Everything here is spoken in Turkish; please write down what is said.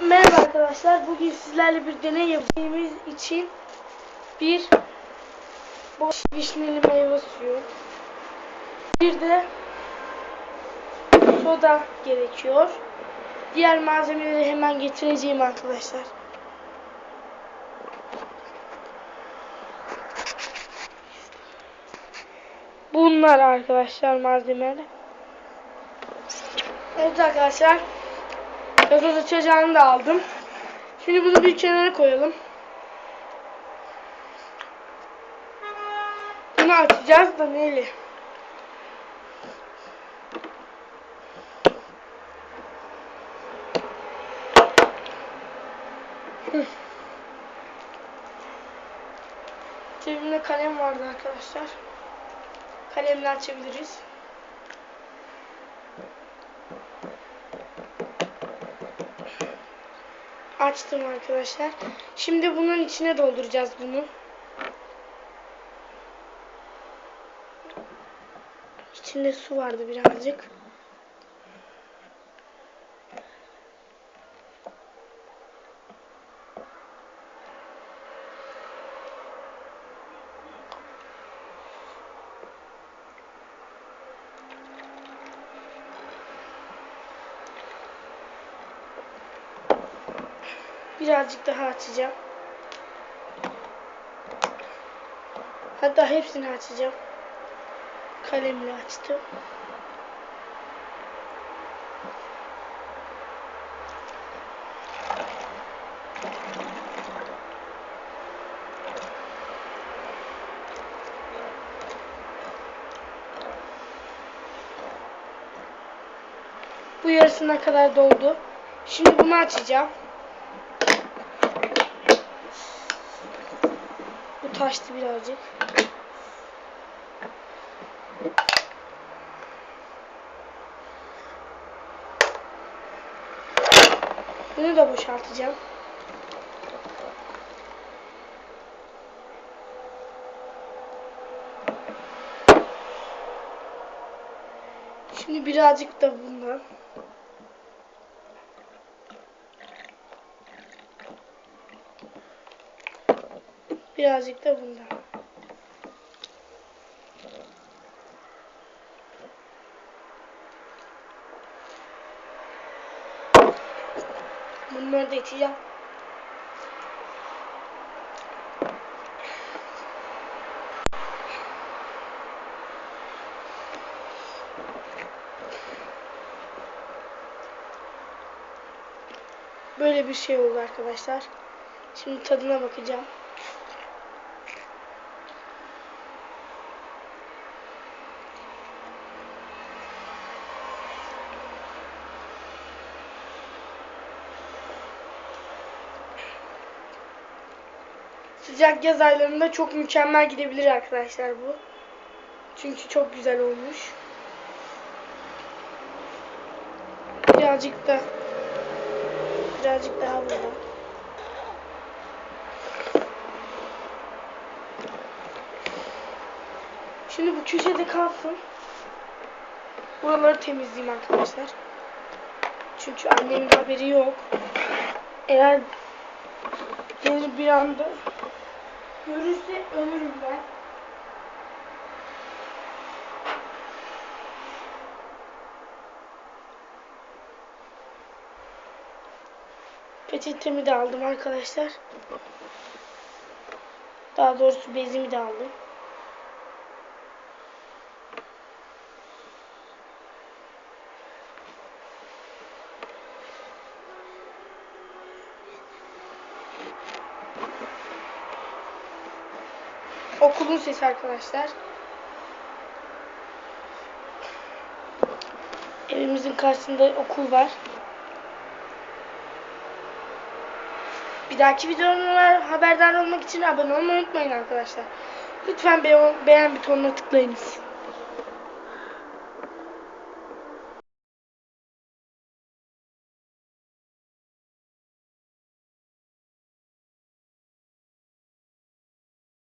Merhaba arkadaşlar. Bugün sizlerle bir deney yapacağımız için bir boş vişneli meyve suyu, bir de soda gerekiyor. Diğer malzemeleri hemen getireceğim arkadaşlar. Bunlar arkadaşlar malzemeler. Evet arkadaşlar. Gazoz açacağını da aldım. Şimdi bunu bir kenara koyalım. Bunu açacağız da neyle? Cebimde kalem vardı arkadaşlar. Kalemle açabiliriz. Açtım arkadaşlar. Şimdi bunun içine dolduracağız bunu. İçinde su vardı birazcık. Birazcık daha açacağım. Hatta hepsini açacağım. Kalemle açtım. Bu yarısına kadar doldu. Şimdi bunu açacağım. Taştı birazcık. Bunu da boşaltacağım. Şimdi birazcık da bundan. Birazcık da bundan. Bunları da içeceğim. Böyle bir şey oldu arkadaşlar. Şimdi tadına bakacağım. Sıcak yaz aylarında çok mükemmel gidebilir arkadaşlar bu. Çünkü çok güzel olmuş. Birazcık da birazcık daha burada. Şimdi bu köşede kalsın. Buraları temizleyeyim arkadaşlar. Çünkü annemin haberi yok. Eğer gelir bir anda görürse ölürüm ben. Peçetemi de aldım arkadaşlar. Daha doğrusu bezimi de aldım. Okulun sesi arkadaşlar. Evimizin karşısında okul var. Bir dahaki videolar haberdar olmak için abone olmayı unutmayın arkadaşlar. Lütfen beğen, beğen butonuna tıklayınız.